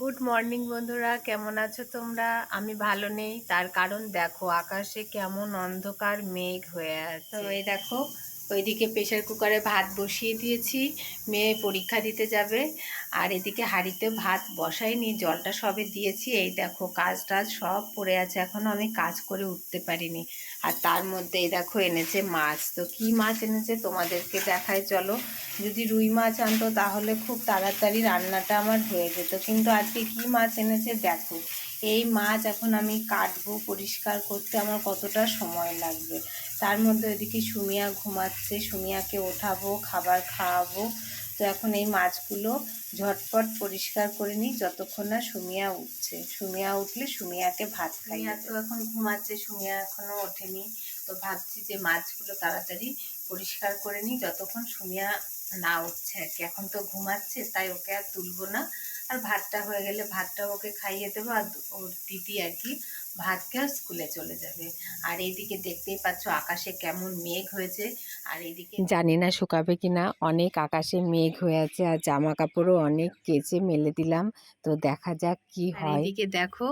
Good morning বন্ধুরা। কেমন আছো তোমরা? আমি ভালো নেই। তার কারণ দেখো, আকাশে কেমন অন্ধকার, মেঘ হয়ে আছে। তো এই দেখো, ওইদিকে প্রেশার কুকারে ভাত বসিয়ে দিয়েছি। মেয়ে পরীক্ষা দিতে যাবে। আর এদিকে হাঁড়িতে ভাত বসাইনি, জলটা সবে দিয়েছি। এই দেখো কাজ টাজ সব পড়ে আছে। এখনও আমি কাজ করে উঠতে পারিনি। আর তার মধ্যে দেখো এনেছে মাছ। তো কি মাছ এনেছে তোমাদেরকে দেখায় চলো। যদি রুই মাছ আনতো তাহলে খুব তাড়াতাড়ি রান্নাটা আমার হয়ে যেত। কিন্তু আজকে কি মাছ এনেছে দেখো। এই মাছ এখন আমি কাটবো পরিষ্কার করতে, আমার কতটা সময় লাগবে। তার মধ্যে ওইদিকে সুমিয়া ঘুমাচ্ছে, সুমিয়াকে ওঠাবো, খাবার খাওয়াবো। তো এখন এই মাছগুলো ঝটপট পরিষ্কার করে নিই যতক্ষণ না সুমিয়া উঠছে। সুমিয়া উঠলে সুমিয়াকে ভাত খাই তো এখন ঘুমাচ্ছে সুমিয়া এখনও ওঠেনি। তো ভাবছি যে মাছগুলো তাড়াতাড়ি পরিষ্কার করে নিই যতক্ষণ সুমিয়া না উঠছে আর কি। এখন তো ঘুমাচ্ছে তাই ওকে আর তুলবো না। আর ভাতটা হয়ে গেলে ভাতটা ওকে খাইয়ে দেবো আর ওর দিদি আর কি ভাত খেয়ে স্কুলে চলে যাবে। আর এইদিকে দেখতেই পাচ্ছ আকাশে কেমন মেঘ হয়েছে। জানি না শুকাবে কিনা। অনেক আকাশে মেঘ হয়ে আছে আর জামা কাপড়ও অনেক কেচে মেলে দিলাম। তো দেখা যাক কি হয়। এইদিকে দেখো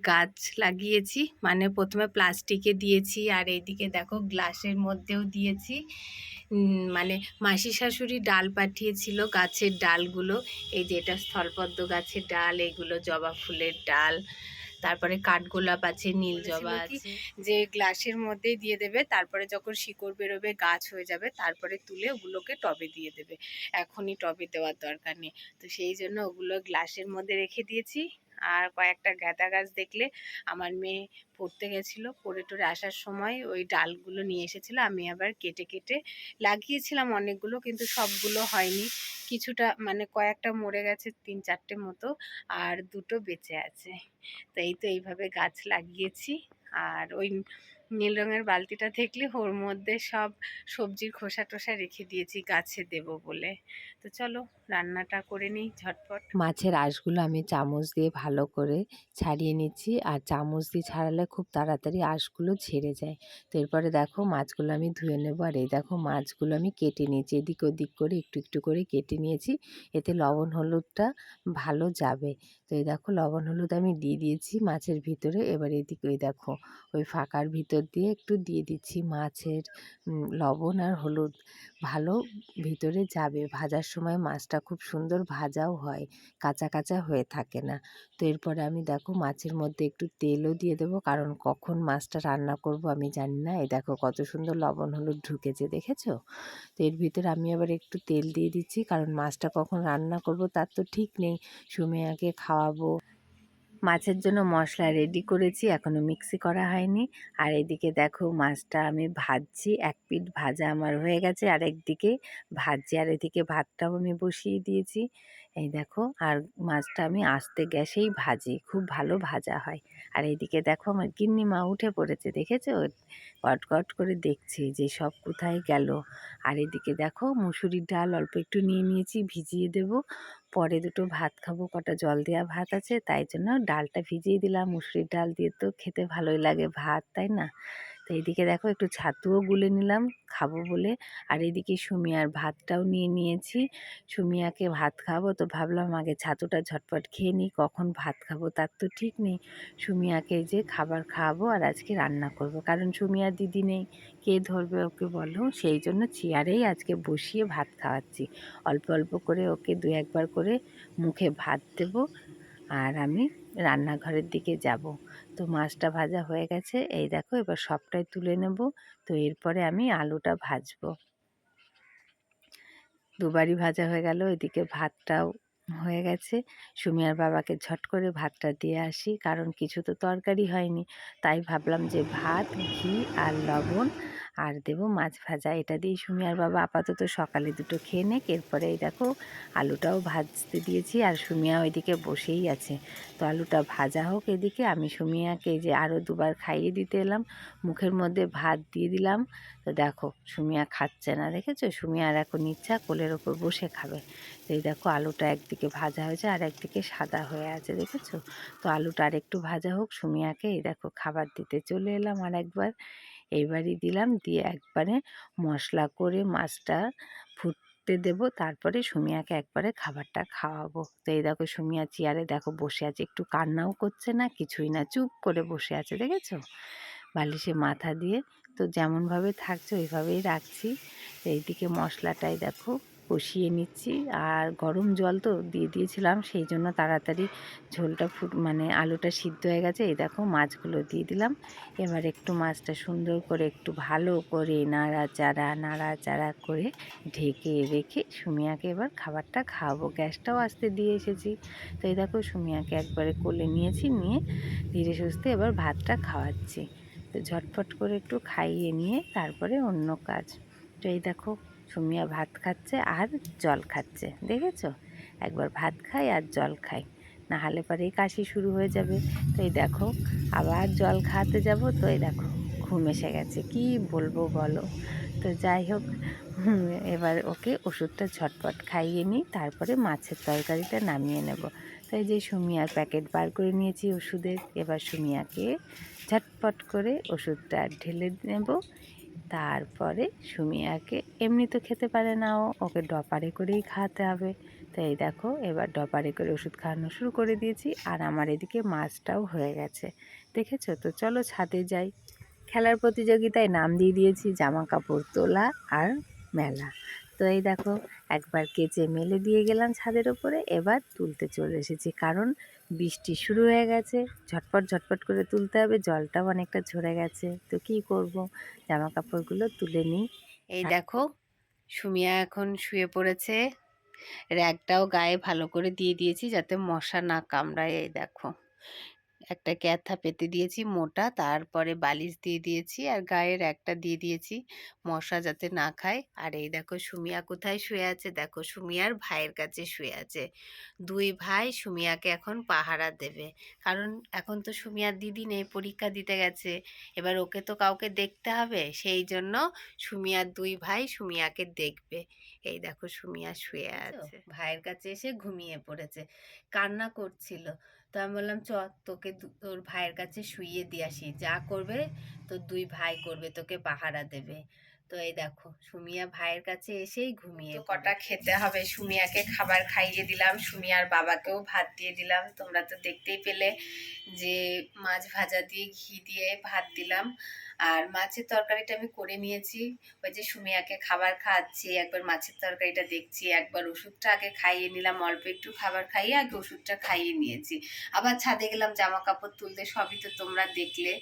গাছ লাগিয়েছি মানে প্রথমে প্লাস্টিকে দিয়েছি আর এইদিকে দেখো গ্লাসের মধ্যেও দিয়েছি। মানে মাসি শাশুড়ি ডাল পাঠিয়েছিল গাছের ডালগুলো। এই যে এটা স্থলপদ্ম গাছের ডাল এগুলো জবা ফুলের ডাল। তারপরে কাঠগোলাপ আছে নীল জবা আছে। যে গ্লাসের মধ্যেই দিয়ে দেবে তারপরে যখন শিকড় বেরোবে গাছ হয়ে যাবে তারপরে তুলে ওগুলোকে টবে দিয়ে দেবে। এখনই টবে দেওয়ার দরকার নেই। তো সেই জন্য ওগুলো গ্লাসের মধ্যে রেখে দিয়েছি। আর কয়েকটা গাঁদা গাছ দেখলে আমার মেয়ে পড়তে গেছিল। পড়ে টরে আসার সময় ওই ডালগুলো নিয়ে এসেছিল। আমি আবার কেটে কেটে লাগিয়েছিলাম অনেকগুলো কিন্তু সবগুলো হয়নি। কিছুটা মানে কয়েকটা মরে গেছে তিন চারটে মতো আর দুটো বেঁচে আছে। তো এই তো এইভাবে গাছ লাগিয়েছি। আর ওই নীল রঙের বালতিটা দেখলে ওর মধ্যে সব সবজির খোসা টোসা রেখে দিয়েছি, গাছে দেব বলে। তো চলো রান্নাটা করে নিই ঝটপট। মাছের আঁশগুলো আমি চামচ দিয়ে ভালো করে ছাড়িয়ে নিচ্ছি আর চামচ দিয়ে ছাড়ালে খুব তাড়াতাড়ি আঁশগুলো ছেড়ে যায়। তো এরপরে দেখো মাছগুলো আমি ধুয়ে নেব আর এই দেখো মাছগুলো আমি কেটে নিয়েছি, এদিক ওদিক করে একটু একটু করে কেটে নিয়েছি। এতে লবণ হলুদটা ভালো যাবে। তো এই দেখো লবণ হলুদ আমি দিয়ে দিয়েছি মাছের ভিতরে। এবার এদিকে ওই দেখো ওই ফাঁকার ভিতর দিয়ে একটু দিয়ে দিচ্ছি মাছের লবণ আর হলুদ। ভালো ভিতরে যাবে। ভাজার সময় মাছটা খুব সুন্দর ভাজাও হয়, কাঁচা কাঁচা হয়ে থাকে না। তো এরপরে আমি দেখো মাছের মধ্যে একটু তেলও দিয়ে দেবো, কারণ কখন মাছটা রান্না করব আমি জানি না। এই দেখো কত সুন্দর লবণ হলুদ ঢুকেছে, দেখেছ? তো এর ভিতরে আমি আবার একটু তেল দিয়ে দিচ্ছি, কারণ মাছটা কখন রান্না করব তার তো ঠিক নেই। সুমেয়াকে খাওয়াবো। মাছের জন্য মশলা রেডি করেছি এখনও মিক্সি করা হয়নি। আর এদিকে দেখো মাছটা আমি ভাজছি, এক পিঠ ভাজা আমার হয়ে গেছে, আর একদিকে ভাজছি, আর এদিকে ভাতটাও আমি বসিয়ে দিয়েছি। এই দেখো, আর মাছটা আমি আস্তে গ্যাসেই ভাজি, খুব ভালো ভাজা হয়। আর এইদিকে দেখো আমার গিন্নি মা উঠে পড়েছে, দেখেছ? কট কট করে দেখছি যে সব কোথায় গেল। আর এদিকে দেখো মুসুরির ডাল অল্প একটু নিয়ে নিয়েছি, ভিজিয়ে দেব। পরে দুটো ভাত খাব, কটা জল দেওয়া ভাত আছে, তাই জন্য ডালটা ভিজিয়ে দিলাম। মুসুরির ডাল দিয়ে তো খেতে ভালোই লাগে ভাত, তাই না? তো এইদিকে দেখো একটু ছাতুও গুলে নিলাম, খাব বলে। আর এদিকে সুমিয়ার ভাতটাও নিয়ে নিয়েছি। সুমিয়াকে ভাত খাব তো ভাবলাম আগে ছাতুটা ঝটপট খেয়ে নিই, কখন ভাত খাব তার তো ঠিক নেই। সুমিয়াকে যে খাবার খাওয়াবো আর আজকে রান্না করব, কারণ সুমিয়ার দিদি নেই, কে ধরবে ওকে বলো? সেই জন্য চেয়ারেই আজকে বসিয়ে ভাত খাওয়াচ্ছি। অল্প অল্প করে ওকে দু একবার করে মুখে ভাত দেব। আর আমি রান্নাঘরের দিকে যাব। তো মাছটা ভাজা হয়ে গেছে। এই দেখো, এবার সবটাই তুলে নেব। তো এরপরে আমি আলুটা ভাজবো। দুবারই ভাজা হয়ে গেল, এদিকে ভাতটাও হয়ে গেছে। সুমিয়ার বাবাকে ঝট করে ভাতটা দিয়ে আসি, কারণ কিছু তো তরকারি হয়নি। তাই ভাবলাম যে ভাত, ঘি আর লবণ আর দেবো মাছ ভাজা। এটা দিয়ে সুমি আর বাবা আপাতত সকালে দুটো খেয়ে নেক, এরপরে এই দেখো আলুটাও ভাজতে দিয়েছি আর সুমিয়া ওইদিকে বসেই আছে। তো আলুটা ভাজা হোক এদিকে, আমি সুমিয়াকে যে আরও দুবার খাইয়ে দিতে এলাম, মুখের মধ্যে ভাত দিয়ে দিলাম। তো দেখো সুমিয়া খাচ্ছে না, দেখেছ? সুমিয়ার এখন ইচ্ছা কোলের ওপর বসে খাবে। তো এই দেখো আলুটা একদিকে ভাজা হয়েছে আর একদিকে সাদা হয়ে আছে, দেখেছ? তো আলুটা আর একটু ভাজা হোক, সুমিয়াকে এই দেখো খাবার দিতে চলে এলাম আর একবার এইবারই দিলাম। দিয়ে একবারে মশলা করে মাছটা ফুটতে উঠতে দেব। তারপরে সুমিয়াকে একবারে খাবারটা খাওয়াবো। তো এই দেখো সুমিয়া চেয়ারে দেখো বসে আছে। একটু কান্নাও করছে না, কিছুই না। চুপ করে বসে আছে, দেখেছ? বালিশে মাথা দিয়ে। তো যেমনভাবে থাকছে, ওইভাবেই রাখছি। এইদিকে মশলাটাই দেখো কষিয়ে নিচ্ছি। আর গরম জল তো দিয়ে দিয়েছিলাম, সেই জন্য তাড়াতাড়ি ঝোলটা ফুট মানে আলুটা সিদ্ধ হয়ে গেছে। এই দেখো মাছগুলো দিয়ে দিলাম। এবার একটু মাছটা সুন্দর করে একটু ভালো করে নাড়াচাড়া নাড়াচাড়া করে ঢেকে রেখে সুমিয়াকে এবার খাবারটা খাওয়াবো। গ্যাসটাও আসতে দিয়ে এসেছি। তো এই দেখো সুমিয়াকে একবারে কোলে নিয়েছি, নিয়ে ধীরে সুস্থে এবার ভাতটা খাওয়াচ্ছি। তো ঝটফট করে একটু খাইয়ে নিয়ে তারপরে অন্য কাজ। তো এই দেখো সুমিয়া ভাত খাচ্ছে আর জল খাচ্ছে, দেখেছ? একবার ভাত খাই আর জল খাই, না হলে পরেই কাশি শুরু হয়ে যাবে। তো এই দেখো, আবার জল খাওয়াতে যাব, তো এই দেখো, ঘুম এসে গেছে, কি বলব বলো? তো যাই হোক এবার ওকে ওষুধটা ঝটপট খাইয়ে নিই, তারপরে মাছের তরকারিটা নামিয়ে নেব। তাই যে সুমিয়ার প্যাকেট বার করে নিয়েছি ওষুধের, এবার সুমিয়াকে ঝটপট করে ওষুধটা ঢেলে নেব তারপরে সুমিয়াকে এমনি তো খেতে পারে না ও, ওকে ডপারে করেই খাওয়াতে হবে। তো এই দেখো, এবার ডপারে করে ওষুধ খাওয়ানো শুরু করে দিয়েছি আর আমার এদিকে মাছটাও হয়ে গেছে। দেখেছ তো? চলো ছাদে যাই। খেলার প্রতিযোগিতায় নাম দিয়ে দিয়েছি জামা কাপড় তোলা আর মেলা। তো এই দেখো, একবার কেচে মেলে দিয়ে গেলাম ছাদের ওপরে, এবার তুলতে চলে এসেছি। কারণ বৃষ্টি শুরু হয়ে গেছে। ঝটপট ঝটপট করে তুলতে হবে। জলটাও অনেকটা ঝরে গেছে। তো কি করব? জামা কাপড়গুলো তুলে নিই। এই দেখো সুমিয়া এখন শুয়ে পড়েছে। র্যাকটাও গায়ে ভালো করে দিয়ে দিয়েছি যাতে মশা না কামড়ায়। এই দেখো। একটা ক্যাথা পেতে দিয়েছি মোটা। তারপরে বালিশ দিয়ে দিয়েছি আর গায়ের একটা দিয়ে দিয়েছি মশা যাতে না খায়। আর এই দেখো সুমিয়া কোথায় শুয়ে আছে? দেখো সুমিয়ার ভাইয়ের কাছে শুয়ে আছে। দুই ভাই সুমিয়াকে এখন পাহারা দেবে। কারণ এখন তো সুমিয়ার দিদি নেই পরীক্ষা দিতে গেছে। এবার ওকে তো কাউকে দেখতে হবে। সেই জন্য সুমিয়ার দুই ভাই সুমিয়াকে দেখবে। এই দেখো সুমিয়া শুয়ে আছে। ভাইয়ের কাছে এসে ঘুমিয়ে পড়েছে। কান্না করছিল। তো আমি বললাম, চ, তোকে তোর ভাইয়ের কাছে শুইয়ে দিয়ে আসি। যা করবে, তোর দুই ভাই করবে, তোকে পাহারা দেবে। তো এই দেখো সুমিয়া ভাইয়ের কাছে এসেই ঘুমিয়ে কটা খেতে হবে সুমিয়াকে খাবার খাইয়ে দিলাম সুমিয়ার বাবাকেও ভাত দিয়ে দিলাম। তোমরা তো দেখতেই পেলে যে মাছ ভাজা দিয়ে ঘি দিয়ে ভাত দিলাম। আর মাছের তরকারিটা আমি করে নিয়েছি। ওই যে সুমিয়াকে খাবার খাওয়াচ্ছি একবার মাছের তরকারিটা দেখছি একবার ওষুধটা আগে খাইয়ে নিলাম অল্প একটু খাবার খাইয়ে আগে ওষুধটা খাইয়ে নিয়েছি। আবার ছাদে গেলাম জামা কাপড় তুলতে সবই তো তোমরা দেখলে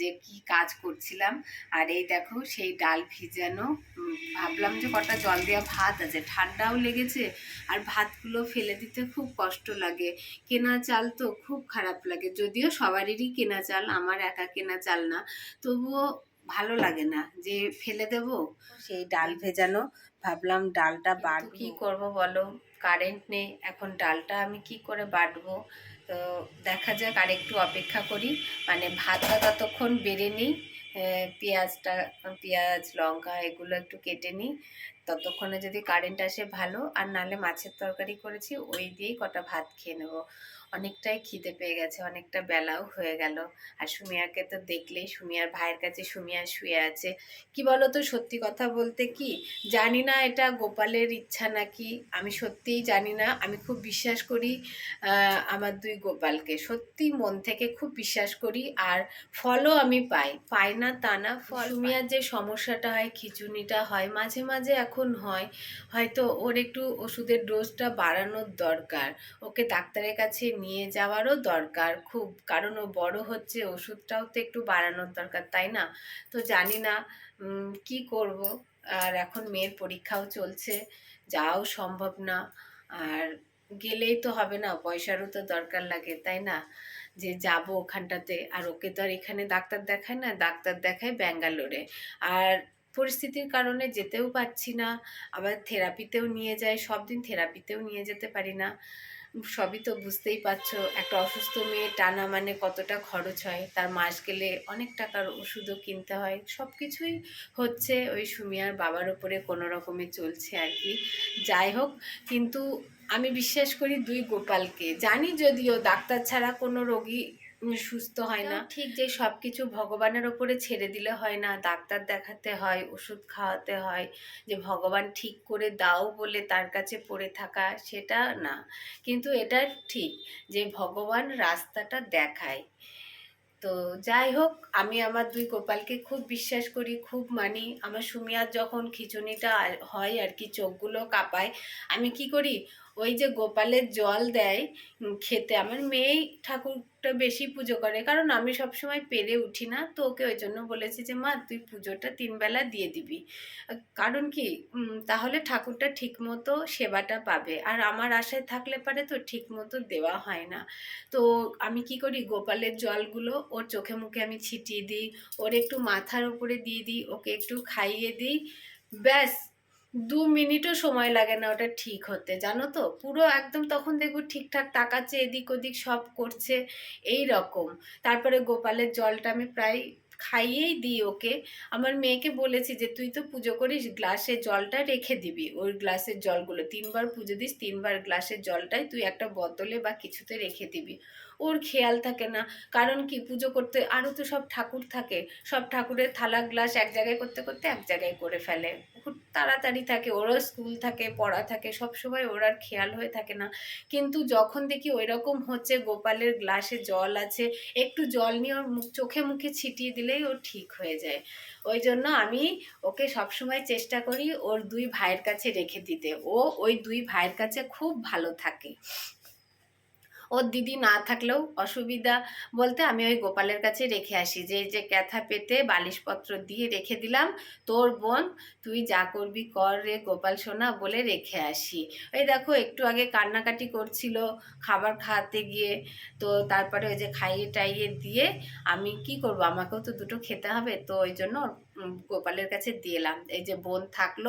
যে কি কাজ করছিলাম। আর এই দেখো সেই ডাল ভিজানো উম, ভাবলাম যে কটা জল দেওয়া ভাত আছে। ঠান্ডাও লেগেছে আর ভাতগুলো ফেলে দিতে খুব কষ্ট লাগে। কেনা চাল তো খুব খারাপ লাগে। যদিও সবারই কেনা চাল আমার একা কেনা চাল না। তবুও ভালো লাগে না যে ফেলে দেব। সেই ডাল ভেজানো ভাবলাম ডালটা বাটবো। কি করব বলো? কারেন্ট নেই এখন ডালটা আমি কি করে বাটবো? তো দেখা যাক আর একটু অপেক্ষা করি। মানে ভাতটা ততক্ষণ বেড়ে নিই। পেঁয়াজটা, পেঁয়াজ, লঙ্কা এগুলো একটু কেটে নিই। ততক্ষণে যদি কারেন্ট আসে ভালো, আর নালে মাছের তরকারি করেছি, ওই দিয়েই কটা ভাত খেয়ে নেব। অনেকটাই খিদে পেয়ে গেছে, অনেকটা বেলাও হয়ে গেল। আর সুমিয়াকে তো দেখলেই, সুমিয়ার ভাইয়ের কাছে সুমিয়া শুয়ে আছে। কি বলো তো সত্যি কথা বলতে কি, জানি না এটা গোপালের ইচ্ছা নাকি, আমি সত্যিই জানি না। আমি খুব বিশ্বাস করি আমার দুই গোপালকে। সত্যি মন থেকে খুব বিশ্বাস করি আর ফলও আমি পাই। পাই না তা না, ফল সুমিয়ার যে সমস্যাটা হয় খিচুনিটা হয়, মাঝে মাঝে এখন হয়। হয়তো ওর একটু ওষুধের ডোজটা বাড়ানোর দরকার। ওকে ডাক্তারের কাছে নিয়ে যাওয়ারও দরকার খুব। কারণ ও বড় হচ্ছে, ওষুধটাও তো একটু বাড়ানোর দরকার, তাই না? তো জানি না কি করব? আর এখন মেয়ের পরীক্ষাও চলছে যাও সম্ভব না। আর গেলেই তো হবে না, পয়সারও তো দরকার লাগে, তাই না? যে যাব ওখানটাতে, আর ওকে তো আর এখানে ডাক্তার দেখায় না, ডাক্তার দেখায় ব্যাঙ্গালোরে। আর পরিস্থিতির কারণে যেতেও পারছি না, আবার থেরাপিতেও নিয়ে যায় সব দিন থেরাপিতেও নিয়ে যেতে পারি না। সবই তো বুঝতেই পারছ, একটা অসুস্থ মেয়ে টানা মানে কতটা খরচ হয়, তার মাস গেলে অনেক টাকার ওষুধও কিনতে হয় সব কিছুই হচ্ছে ওই সুমিয়ার বাবার ওপরে কোনো রকমে চলছে আর কি। যাই হোক, কিন্তু আমি বিশ্বাস করি দুই গোপালকে, জানি যদিও ডাক্তার ছাড়া কোনো রোগী সুস্থ হয় না। ঠিক যে সব কিছু ভগবানের ওপরে ছেড়ে দিলে হয় না, ডাক্তার দেখাতে হয়, ওষুধ খাওয়াতে হয়, যে ভগবান ঠিক করে দাও বলে তার কাছে পড়ে থাকা সেটা না। কিন্তু এটা ঠিক যে ভগবান রাস্তাটা দেখায়। তো যাই হোক, আমি আমার দুই গোপালকে খুব বিশ্বাস করি, খুব মানি। আমার সুমিয়ার যখন খিচুনিটা হয় আর কি, চোখগুলো কাঁপায়, আমি কি করি? ওই যে গোপালের জল দেয় খেতে। আমার মেয়েই ঠাকুরটা বেশি পুজো করে, কারণ আমি সবসময় পেরে উঠি না। তো ওকে ওই জন্য বলেছি যে, মা, তুই পুজোটা তিনবেলা দিয়ে দিবি। কারণ কি তাহলে ঠাকুরটা ঠিকমতো সেবাটা পাবে। আর আমার আশায় থাকলে পারে তো ঠিকমতো দেওয়া হয় না। তো আমি কি করি, গোপালের জলগুলো ওর চোখে মুখে আমি ছিটিয়ে দিই, ওর একটু মাথার উপরে দিয়ে দিই, ওকে একটু খাইয়ে দিই। ব্যাস দু মিনিটও সময় লাগে না ওটা ঠিক হতে, জানো তো? পুরো একদম তখন দেখব ঠিকঠাক তাকাচ্ছে, এদিক ওদিক সব করছে, এই রকম। তারপরে গোপালের জলটা আমি প্রায় খাইয়েই দিই ওকে। আমার মেয়েকে বলেছি যে, তুই তো পুজো করিস, গ্লাসে জলটা রেখে দিবি। ওই গ্লাসের জলগুলো, তিনবার পুজো দিস, তিনবার গ্লাসের জলটাই তুই একটা বোতলে বা কিছুতে রেখে দিবি। ওর খেয়াল থাকে না, কারণ কি, পুজো করতে আরও তো সব ঠাকুর থাকে। সব ঠাকুরের থালা, গ্লাস এক জায়গায় করতে করতে এক জায়গায় করে ফেলে। তাড়াতাড়ি থাকে, ওরও স্কুল থাকে, পড়া থাকে, সব সময় ওর আর খেয়াল হয়ে থাকে না। কিন্তু যখন দেখি ওই রকম হচ্ছে, গোপালের গ্লাসে জল আছে, একটু জল নিয়ে ওর চোখে মুখে ছিটিয়ে দিলেই ও ঠিক হয়ে যায়। ওই জন্য আমি ওকে সবসময় চেষ্টা করি ওর দুই ভাইয়ের কাছে রেখে দিতে। ও ওই দুই ভাইয়ের কাছে খুব ভালো থাকে। ওর দিদি না থাকলেও অসুবিধা বলতে আমি ওই গোপালের কাছে রেখে আসি। যে যে ক্যাথা পেতে বালিশপত্র দিয়ে রেখে দিলাম, তোর বোন, তুই যা করবি কর রে গোপাল সোনা বলে রেখে আসি। ওই দেখো, একটু আগে কান্নাকাটি করছিল, খাবার খাওয়াতে গিয়ে। তো তারপরে ওই যে খাইয়ে টাইয়ে দিয়ে আমি কি করব? আমাকেও তো দুটো খেতে হবে, তো ওই জন্য গোপালের কাছে দিলাম এই যে বোন থাকল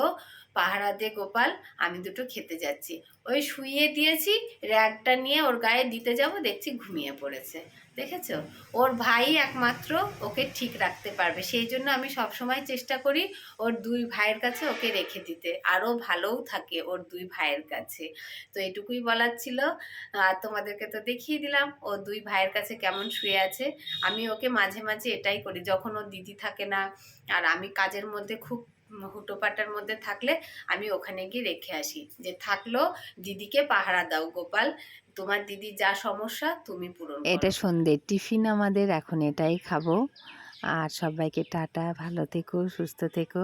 পাহারা দিয়ে, গোপাল, আমি দুটো খেতে যাচ্ছি। ওই শুইয়ে দিয়েছি র্যাগটা নিয়ে ওর গায়ে দিতে যাব, দেখছি ঘুমিয়ে পড়েছে। দেখেছ? ওর ভাই একমাত্র ওকে ঠিক রাখতে পারবে। সেই জন্য আমি সবসময় চেষ্টা করি ওর দুই ভাইয়ের কাছে ওকে রেখে দিতে। আরও ভালোও থাকে ওর দুই ভাইয়ের কাছে। তো এটুকুই বলার ছিল। আর তোমাদেরকে তো দেখিয়ে দিলাম, ও দুই ভাইয়ের কাছে কেমন শুয়ে আছে। আমি ওকে মাঝে মাঝে এটাই করি, যখন ওর দিদি থাকে না, আর আমি কাজের মধ্যে খুব হুটোপাটার মধ্যে থাকলে আমি ওখানে গিয়ে রেখে আসি। যে থাকল, দিদিকে পাহারা দাও গোপাল, তোমার দিদির যা সমস্যা তুমি পূরণ এটা সন্ধ্যের টিফিন আমাদের এখন এটাই খাব। আর সবাইকে টাটা, ভালো থেকো, সুস্থ থেকো।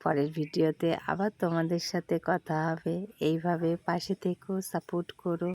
পরের ভিডিওতে আবার তোমাদের সাথে কথা হবে। এইভাবে পাশে থেকো, সাপোর্ট করো।